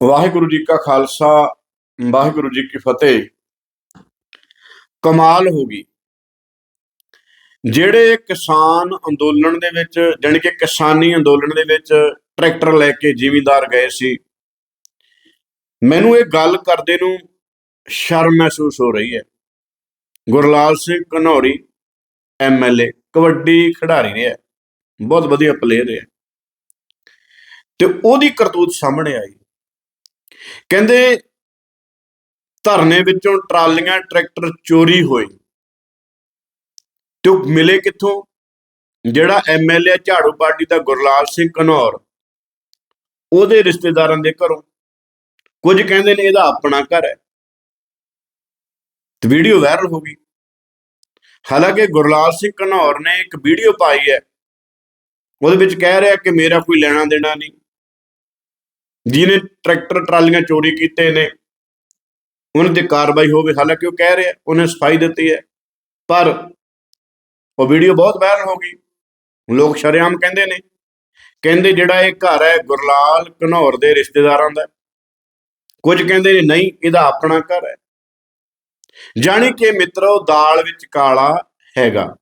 ਵਾਹਿਗੁਰੂ ਜੀ ਕਾ ਖਾਲਸਾ, ਵਾਹਿਗੁਰੂ ਜੀ ਕੀ ਫਤਿਹ। ਕਮਾਲ ਹੋ ਗਈ। ਜਿਹੜੇ ਕਿਸਾਨ ਅੰਦੋਲਨ ਦੇ ਵਿੱਚ, ਜਾਣੀ ਕਿ ਕਿਸਾਨੀ ਅੰਦੋਲਨ ਦੇ ਵਿੱਚ ਟਰੈਕਟਰ ਲੈ ਕੇ ਜ਼ਿਮੀਂਦਾਰ ਗਏ ਸੀ, ਮੈਨੂੰ ਇਹ ਗੱਲ ਕਰਦੇ ਨੂੰ ਸ਼ਰਮ ਮਹਿਸੂਸ ਹੋ ਰਹੀ ਹੈ। ਗੁਰਲਾਲ ਸਿੰਘ ਘਨੌਰੀ ਐਮਐਲਏ ਕਬੱਡੀ ਖਿਡਾਰੀ ਰਿਹਾ ਬਹੁਤ ਵਧੀਆ ਪਲੇਅਰ ਰਿਹਾ ਤੇ ਉਹਦੀ ਕਰਤੂਤ ਸਾਹਮਣੇ ਆਈ। ਕਹਿੰਦੇ ਧਰਨੇ ਵਿੱਚੋਂ ਟਰਾਲੀਆਂ, ਟਰੈਕਟਰ ਚੋਰੀ ਹੋਏ। ਤੇ ਉਹ ਮਿਲੇ ਕਿੱਥੋਂ? ਜਿਹੜਾ ਐਮਐਲਏ ਝਾੜੂ ਪਾਰਟੀ ਦਾ ਗੁਰਲਾਲ ਸਿੰਘ ਘਨੌਰ ਉਹਦੇ ਰਿਸ਼ਤੇਦਾਰਾਂ ਦੇ ਘਰੋਂ। ਕੁਝ ਕਹਿੰਦੇ ਨੇ ਇਹਦਾ ਆਪਣਾ ਘਰ ਹੈ। ਤੇ ਵੀਡੀਓ ਵਾਇਰਲ ਹੋ ਗਈ। ਹਾਲਾਂਕਿ ਗੁਰਲਾਲ ਸਿੰਘ ਘਨੌਰ ਨੇ ਇੱਕ ਵੀਡੀਓ ਪਾਈ ਹੈ। ਉਹਦੇ ਵਿੱਚ ਕਹਿ ਰਿਹਾ ਕਿ ਮੇਰਾ ਕੋਈ ਲੈਣਾ ਦੇਣਾ ਨਹੀਂ। ਜਿਹਨੇ ਟਰੈਕਟਰ, ਟਰਾਲੀਆਂ ਚੋਰੀ ਕੀਤੇ ਨੇ, ਉਹਨਾਂ ਤੇ ਕਾਰਵਾਈ ਹੋਵੇ, ਹਾਲਾਂਕਿ ਉਹ ਕਹਿ ਰਿਹਾ, ਉਹਨੇ ਸਫ਼ਾਈ ਦਿੱਤੀ ਹੈ, ਪਰ ਉਹ ਵੀਡੀਓ ਬਹੁਤ ਵਾਇਰਲ ਹੋ ਗਈ। ਲੋਕ ਸ਼ਰੇਆਮ ਕਹਿੰਦੇ ਨੇ, ਕਹਿੰਦੇ ਜਿਹੜਾ ਇਹ ਘਰ ਹੈ ਗੁਰਲਾਲ ਘਨੌਰ ਦੇ ਰਿਸ਼ਤੇਦਾਰਾਂ ਦਾ, ਕੁਝ ਕਹਿੰਦੇ ਨੇ, ਨਹੀਂ, ਇਹਦਾ ਆਪਣਾ ਘਰ ਹੈ। ਜਾਣੀ ਕਿ ਮਿੱਤਰੋ, ਦਾਲ ਵਿੱਚ ਕਾਲਾ ਹੈਗਾ।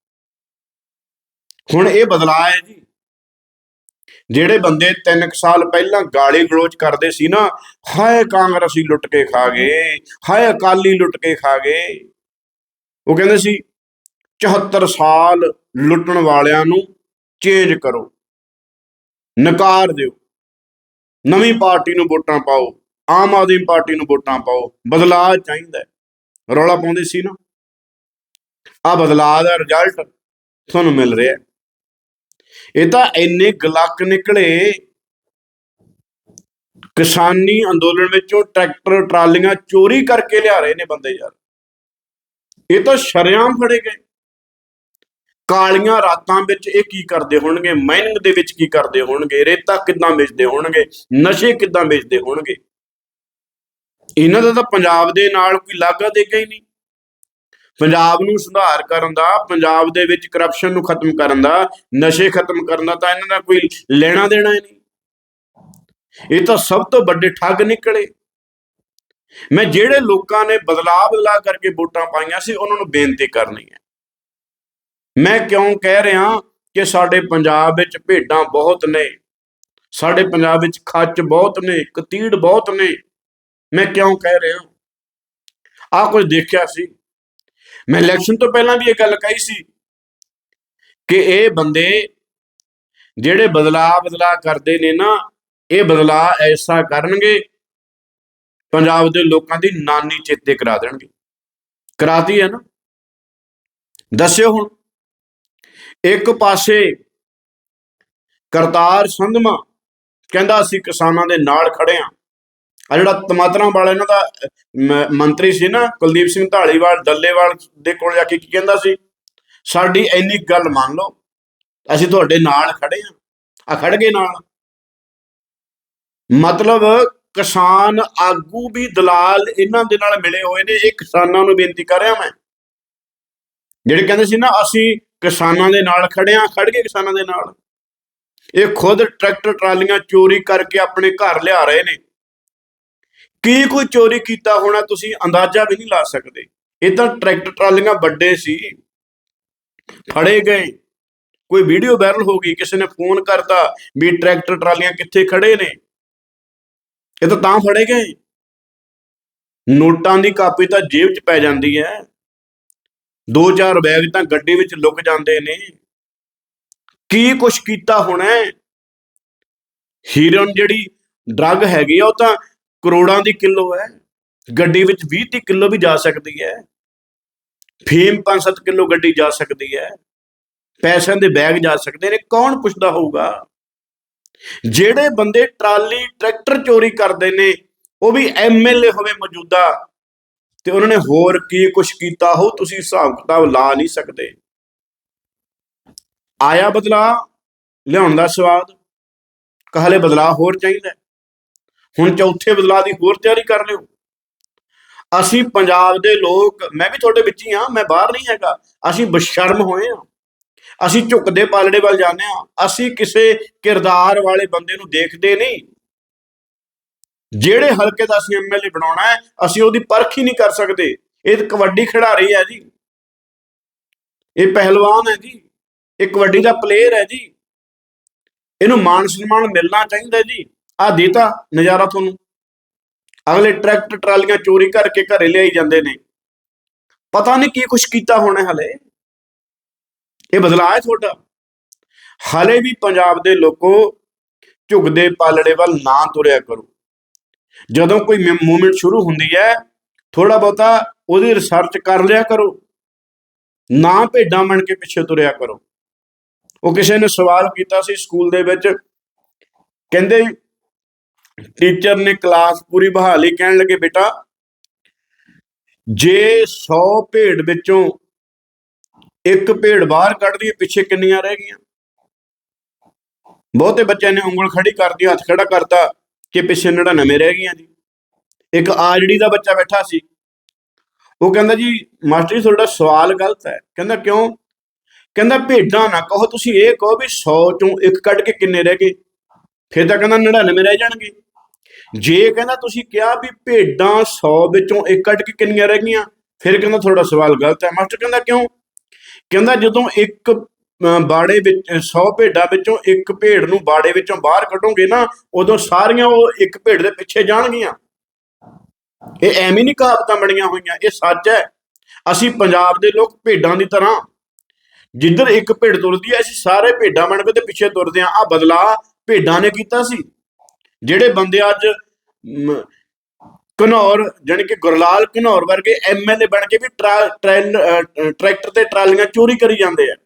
ਹੁਣ ਇਹ ਬਦਲਾਅ ਹੈ ਜੀ। ਜਿਹੜੇ ਬੰਦੇ 3 ਸਾਲ ਪਹਿਲਾਂ ਗਾਲੀ ਗਲੋਚ ਕਰਦੇ ਸੀ ਨਾ, ਹਾਏ ਕਾਂਗਰਸੀ ਲੁੱਟ ਕੇ ਖਾ ਗਏ, ਹਾਏ ਅਕਾਲੀ ਲੁੱਟ ਕੇ ਖਾ ਗਏ। ਉਹ ਕਹਿੰਦੇ ਸੀ 74 ਸਾਲ ਲੁੱਟਣ ਵਾਲਿਆਂ ਨੂੰ ਚੇਂਜ ਕਰੋ, ਨਕਾਰ ਦਿਓ, ਨਵੀਂ ਪਾਰਟੀ ਨੂੰ ਵੋਟਾਂ ਪਾਓ, ਆਮ ਆਦਮੀ ਪਾਰਟੀ ਨੂੰ ਵੋਟਾਂ ਪਾਓ, ਬਦਲਾਅ ਚਾਹੀਦਾ ਰੌਲਾ ਪਾਉਂਦੇ ਸੀ ਨਾ। ਆ ਬਦਲਾਅ ਦਾ ਰਿਜ਼ਲਟ ਤੁਹਾਨੂੰ ਮਿਲ ਰਿਹਾ ਇਹ ਤਾਂ ਇੰਨੇ ਗਲੱਕ ਨਿਕਲੇ। ਕਿਸਾਨੀ ਅੰਦੋਲਨ ਵਿੱਚੋਂ ਟਰੈਕਟਰ, ਟਰਾਲੀਆਂ ਚੋਰੀ ਕਰਕੇ ਲਿਆ ਰਹੇ ਨੇ ਬੰਦੇ ਯਾਰ। ਇਹ ਤਾਂ ਸ਼ਰੇਆਮ ਫੜੇ ਗਏ। ਕਾਲੀਆਂ ਰਾਤਾਂ ਵਿੱਚ ਇਹ ਕੀ ਕਰਦੇ ਹੋਣਗੇ? ਮਾਈਨਿੰਗ ਦੇ ਵਿੱਚ ਕੀ ਕਰਦੇ ਹੋਣਗੇ? ਰੇਤਾ ਕਿੱਦਾਂ ਵੇਚਦੇ ਹੋਣਗੇ? ਨਸ਼ੇ ਕਿੱਦਾਂ ਵੇਚਦੇ ਹੋਣਗੇ? ਇਹਨਾਂ ਦਾ ਤਾਂ ਪੰਜਾਬ ਦੇ ਨਾਲ ਕੋਈ ਲਾਗਾ ਦੇਗਾ ਹੀ ਨਹੀਂ। ਪੰਜਾਬ ਨੂੰ ਸੁਧਾਰ ਕਰਨ ਦਾ, ਪੰਜਾਬ ਦੇ ਵਿੱਚ ਕਰਪਸ਼ਨ ਨੂੰ ਖਤਮ ਕਰਨ ਦਾ, ਨਸ਼ੇ ਖਤਮ ਕਰਨ ਦਾ ਤਾਂ ਇਹਨਾਂ ਦਾ ਕੋਈ ਲੈਣਾ ਦੇਣਾ ਹੀ ਨਹੀਂ। ਇਹ ਤਾਂ ਸਭ ਤੋਂ ਵੱਡੇ ਠੱਗ ਨਿਕਲੇ। ਮੈਂ ਜਿਹੜੇ ਲੋਕਾਂ ਨੇ ਬਦਲਾਅ ਬਦਲਾ ਕਰਕੇ ਵੋਟਾਂ ਪਾਈਆਂ ਸੀ, ਉਹਨਾਂ ਨੂੰ ਬੇਨਤੀ ਕਰਨੀ ਹੈ। ਮੈਂ ਕਿਉਂ ਕਹਿ ਰਿਹਾ ਕਿ ਸਾਡੇ ਪੰਜਾਬ ਵਿੱਚ ਭੇਡਾਂ ਬਹੁਤ ਨੇ, ਸਾਡੇ ਪੰਜਾਬ ਵਿੱਚ ਖੱਚ ਬਹੁਤ ਨੇ ਕਤੀੜ ਬਹੁਤ ਨੇ। ਮੈਂ ਕਿਉਂ ਕਹਿ ਰਿਹਾ? ਆ ਕੁਝ ਦੇਖਿਆ ਸੀ। ਮੈਂ ਇਲੈਕਸ਼ਨ ਤੋਂ ਪਹਿਲਾਂ ਵੀ ਇਹ ਗੱਲ ਕਹੀ ਸੀ ਕਿ ਇਹ ਬੰਦੇ ਜਿਹੜੇ ਬਦਲਾਅ ਬਦਲਾਅ ਕਰਦੇ ਨੇ ਨਾ, ਇਹ ਬਦਲਾਅ ਐਸਾ ਕਰਨਗੇ, ਪੰਜਾਬ ਦੇ ਲੋਕਾਂ ਦੀ ਨਾਨੀ ਚੇਤੇ ਕਰਾ ਦੇਣਗੇ। ਕਰਾਤੀ ਹੈ ਨਾ। ਦੱਸਿਓ ਹੁਣ। ਇੱਕ ਪਾਸੇ ਕਰਤਾਰ ਸੰਧਮਾ ਕਹਿੰਦਾ ਅਸੀਂ ਕਿਸਾਨਾਂ ਦੇ ਨਾਲ ਖੜੇ ਆ ਆ ਜਿਹੜਾ ਟਮਾਟਰਾਂ ਵਾਲਾ ਇਹਨਾਂ ਦਾ ਮੰਤਰੀ ਸੀ ਨਾ, ਕੁਲਦੀਪ ਸਿੰਘ ਢਾਲੀਵਾਲ ਦੱਲੇਵਾਲ ਦੇ ਕੋਲ ਜਾ ਕੇ ਕੀ ਕਹਿੰਦਾ ਸੀ? ਸਾਡੀ ਇੰਨੀ ਗੱਲ ਮੰਨ ਲਓ, ਅਸੀਂ ਤੁਹਾਡੇ ਨਾਲ ਖੜੇ ਆ। ਆ ਖੜ ਗਏ ਨਾਲ। ਮਤਲਬ ਕਿਸਾਨ ਆਗੂ ਵੀ ਦਲਾਲ ਇਹਨਾਂ ਦੇ ਨਾਲ ਮਿਲੇ ਹੋਏ ਨੇ, ਇਹ ਕਿਸਾਨਾਂ ਨੂੰ ਬੇਨਤੀ ਕਰ ਰਿਹਾ ਮੈਂ। ਜਿਹੜੇ ਕਹਿੰਦੇ ਸੀ ਨਾ, ਅਸੀਂ ਕਿਸਾਨਾਂ ਦੇ ਨਾਲ ਖੜੇ ਆ, ਖੜ ਗਏ ਕਿਸਾਨਾਂ ਦੇ ਨਾਲ। ਇਹ ਖੁਦ ਟਰੈਕਟਰ ਟਰਾਲੀਆਂ ਚੋਰੀ ਕਰਕੇ ਆਪਣੇ ਘਰ ਲਿਆ ਰਹੇ ਨੇ। ਕੀ ਕੋਈ ਚੋਰੀ ਕੀਤਾ ਹੋਣਾ ਤੁਸੀਂ ਅੰਦਾਜ਼ਾ ਵੀ ਨਹੀਂ ਲਾ ਸਕਦੇ। ਇਹ ਤਾਂ ਟਰੈਕਟਰ ਟਰਾਲੀਆਂ ਵੱਡੇ ਸੀ। ਫੜੇ ਗਏ। ਕੋਈ ਵੀਡੀਓ ਵਾਇਰਲ ਹੋ ਗਈ, ਕਿਸੇ ਨੇ ਫੋਨ ਕਰਤਾ ਵੀ ਟਰੈਕਟਰ ਟਰਾਲੀਆਂ ਕਿੱਥੇ ਖੜੇ ਨੇ। ਇਹ ਤਾਂ ਤਾਂ ਫੜੇ ਗਏ। ਨੋਟਾਂ ਦੀ ਕਾਪੀ ਤਾਂ ਜੇਬ 'ਚ ਪੈ ਜਾਂਦੀ ਹੈ। ਦੋ ਚਾਰ ਬੈਗ ਤਾਂ ਗੱਡੀ ਵਿੱਚ ਲੁਕ ਜਾਂਦੇ ਨੇ। ਕੀ ਕੁਛ ਕੀਤਾ ਹੋਣਾ ਹੀਰਨ ਜਿਹੜੀ ਡਰੱਗ ਹੈਗੀ ਆ, ਉਹ ਤਾਂ ਕਰੋੜਾਂ ਦੀ ਕਿਲੋ ਹੈ, ਗੱਡੀ ਵਿੱਚ 20 30 ਕਿਲੋ ਵੀ ਜਾ ਸਕਦੀ ਹੈ, ਫੀਮ 5-7 ਕਿਲੋ ਗੱਡੀ ਜਾ ਸਕਦੀ ਹੈ, ਪੈਸਿਆਂ ਦੇ ਬੈਗ ਜਾ ਸਕਦੇ ਨੇ, ਕੌਣ ਪੁੱਛਦਾ ਹੋਊਗਾ? ਜਿਹੜੇ ਬੰਦੇ ਟਰਾਲੀ, ਟਰੈਕਟਰ ਚੋਰੀ ਕਰਦੇ ਨੇ, ਉਹ ਵੀ ਐਮਐਲਏ ਹੋਵੇ ਮੌਜੂਦਾ, ਤੇ ਉਹਨਾਂ ਨੇ ਹੋਰ ਕੀ ਕੁਛ ਕੀਤਾ ਹੋ ਤੁਸੀਂ ਹਿਸਾਬ ਕਿਤਾਬ ਲਾ ਨਹੀਂ ਸਕਦੇ। ਆਇਆ ਬਦਲਾ ਲਿਆਉਣ ਦਾ ਸਵਾਦ ਕਹਲੇ ਬਦਲਾ ਹੋਰ ਚਾਹੀਦਾ ਹੁਣ ਚੌਥੇ ਬਦਲਾਅ ਦੀ ਹੋਰ ਤਿਆਰੀ ਕਰ ਲਿਓ। ਅਸੀਂ ਪੰਜਾਬ ਦੇ ਲੋਕ, ਮੈਂ ਵੀ ਤੁਹਾਡੇ ਵਿੱਚ ਹੀ ਆ ਮੈਂ ਬਾਹਰ ਨਹੀਂ ਹੈਗਾ। ਅਸੀਂ ਬਸ਼ਰਮ ਹੋਏ ਆ ਅਸੀਂ ਝੁਕਦੇ ਪਾਲੜੇ ਵੱਲ ਜਾਂਦੇ ਆ ਅਸੀਂ ਕਿਸੇ ਕਿਰਦਾਰ ਵਾਲੇ ਬੰਦੇ ਨੂੰ ਦੇਖਦੇ ਨਹੀਂ। ਜਿਹੜੇ ਹਲਕੇ ਦਾ ਅਸੀਂ ਐਮਐਲਏ ਬਣਾਉਣਾ ਹੈ, ਅਸੀਂ ਉਹਦੀ ਪਰਖ ਹੀ ਨਹੀਂ ਕਰ ਸਕਦੇ। ਇਹ ਕਬੱਡੀ ਖਿਡਾਰੀ ਹੈ ਜੀ। ਇਹ ਪਹਿਲਵਾਨ ਹੈ ਜੀ। ਇਹ ਕਬੱਡੀ ਦਾ ਪਲੇਅਰ ਹੈ ਜੀ। ਇਹਨੂੰ ਮਾਣ ਸਨਮਾਨ ਮਿਲਣਾ ਚਾਹੀਦਾ ਜੀ। ਆ ਦੇਤਾ ਨਜ਼ਾਰਾ ਤੁਹਾਨੂੰ। ਅਗਲੇ ਟਰੈਕਟਰ ਟਰਾਲੀਆਂ ਚੋਰੀ ਕਰਕੇ ਘਰੇ ਲਿਆਈ ਜਾਂਦੇ ਨੇ। ਪਤਾ ਨਹੀਂ ਕੀ ਕੁਛ ਕੀਤਾ ਹੋਣਾ ਹਲੇ। ਇਹ ਬਦਲਾਅ ਹੈ ਤੁਹਾਡਾ। ਹਲੇ ਵੀ ਪੰਜਾਬ ਦੇ ਲੋਕੋ ਝੁਕਦੇ ਪਾਲੜੇ ਵੱਲ ਨਾ ਤੁਰਿਆ ਕਰੋ। ਜਦੋਂ ਕੋਈ ਮੂਵਮੈਂਟ ਸ਼ੁਰੂ ਹੁੰਦੀ ਹੈ ਥੋੜਾ ਬਹੁਤਾ ਉਹਦੀ ਰਿਸਰਚ ਕਰ ਲਿਆ ਕਰੋ। ਨਾ ਭੇਡਾਂ ਬਣ ਕੇ ਪਿੱਛੇ ਤੁਰਿਆ ਕਰੋ। ਉਹ ਕਿਸੇ ਨੇ ਸਵਾਲ ਕੀਤਾ ਸੀ ਸਕੂਲ ਦੇ ਵਿੱਚ। ਕਹਿੰਦੇ ਟੀਚਰ ਨੇ ਕਲਾਸ ਪੂਰੀ ਬਹਾਲੀ ਕਹਿਣ ਲੱਗੇ, ਬੇਟਾ, ਜੇ 100 ਭੇਡ ਵਿੱਚੋਂ ਇੱਕ ਭੇਡ ਬਾਹਰ ਕੱਢ ਦਈਏ, ਪਿੱਛੇ ਕਿੰਨੀਆਂ ਰਹਿ ਗਈਆਂ? ਬਹੁਤੇ ਬੱਚਿਆਂ ਨੇ ਉਂਗਲ ਖੜੀ ਕਰਦੀ ਹੱਥ ਖੜਾ ਕਰਤਾ ਕਿ ਪਿੱਛੇ 99 ਰਹਿ ਗਈਆਂ ਜੀ। ਇੱਕ ਆਜੜੀ ਦਾ ਬੱਚਾ ਬੈਠਾ ਸੀ। ਉਹ ਕਹਿੰਦਾ ਜੀ, ਮਾਸਟਰ ਜੀ, ਤੁਹਾਡਾ ਸਵਾਲ ਗਲਤ ਹੈ। ਕਹਿੰਦਾ, ਕਿਉਂ? ਕਹਿੰਦਾ, ਭੇਡਾਂ ਨਾ ਕਹੋ, ਤੁਸੀਂ ਇਹ ਕਹੋ ਵੀ 100 ਚੋਂ ਇੱਕ ਕੱਢ ਕੇ ਕਿੰਨੇ ਰਹਿ ਗਏ? ਫਿਰ ਤਾਂ ਕਹਿੰਦਾ 99 ਰਹਿ ਜਾਣਗੇ। ਜੇ ਕਹਿੰਦਾ ਤੁਸੀਂ ਕਿਹਾ ਵੀ ਭੇਡਾਂ 100 ਵਿੱਚੋਂ ਇੱਕ ਕੱਢ ਕੇ ਕਿੰਨੀਆਂ ਰਹਿ ਗਈਆਂ ਫਿਰ ਕਹਿੰਦਾ ਤੁਹਾਡਾ ਸਵਾਲ ਗਲਤ ਹੈ। ਮਾਸਟਰ ਕਹਿੰਦਾ ਕਿਉਂ? ਕਹਿੰਦਾ ਜਦੋਂ ਇੱਕ ਅਮ, ਬਾੜੇ ਵਿੱਚ 100 ਭੇਡਾਂ ਵਿੱਚੋਂ ਇੱਕ ਭੇਡ ਨੂੰ ਬਾੜੇ ਵਿੱਚੋਂ ਬਾਹਰ ਕੱਢੋਗੇ ਨਾ ਉਦੋਂ ਸਾਰੀਆਂ ਉਹ ਇੱਕ ਭੇਡ ਦੇ ਪਿੱਛੇ ਜਾਣਗੀਆਂ। ਇਹ ਐਵੇਂ ਨਹੀਂ ਕਹਾਵਤਾਂ ਬਣੀਆਂ ਹੋਈਆਂ ਇਹ ਸੱਚ ਹੈ। ਅਸੀਂ ਪੰਜਾਬ ਦੇ ਲੋਕ ਭੇਡਾਂ ਦੀ ਤਰ੍ਹਾਂ ਜਿੱਧਰ ਇੱਕ ਭੇਡ ਤੁਰਦੀ ਹੈ ਅਸੀਂ ਸਾਰੇ ਭੇਡਾਂ ਬਣ ਕੇ ਤੇ ਪਿੱਛੇ ਤੁਰਦੇ ਆ ਆ ਬਦਲਾ ਭੇਡਾਂ ਨੇ ਕੀਤਾ ਸੀ। ਜਿਹੜੇ ਬੰਦੇ ਅੱਜ ਮ, ਘਨੌਰ ਜਾਣੀ ਕਿ ਗੁਰਲਾਲ ਘਨੌਰ ਵਰਗੇ ਐਮਐਲਏ ਬਣ ਕੇ ਵੀ ਟਰਾ- ਟਰੈਲ- ਅ, ਟਰੈਕਟਰ ਤੇ ਟਰਾਲੀਆਂ ਚੋਰੀ ਕਰੀ ਜਾਂਦੇ ਆ।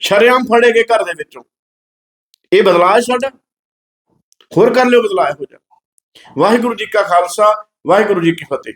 ਸ਼ਰੇਆਮ ਫੜੇ ਗਏ ਘਰ ਦੇ ਵਿੱਚੋਂ। ਇਹ ਬਦਲਾਅ ਸਾਡਾ? ਹੋਰ ਕਰ ਲਿਓ ਬਦਲਾਅ ਹੋ ਜਾ ਵਾਹਿਗੁਰੂ ਜੀ ਕਾ ਖਾਲਸਾ ਵਾਹਿਗੁਰੂ ਜੀ ਕੀ ਫਤਿਹ।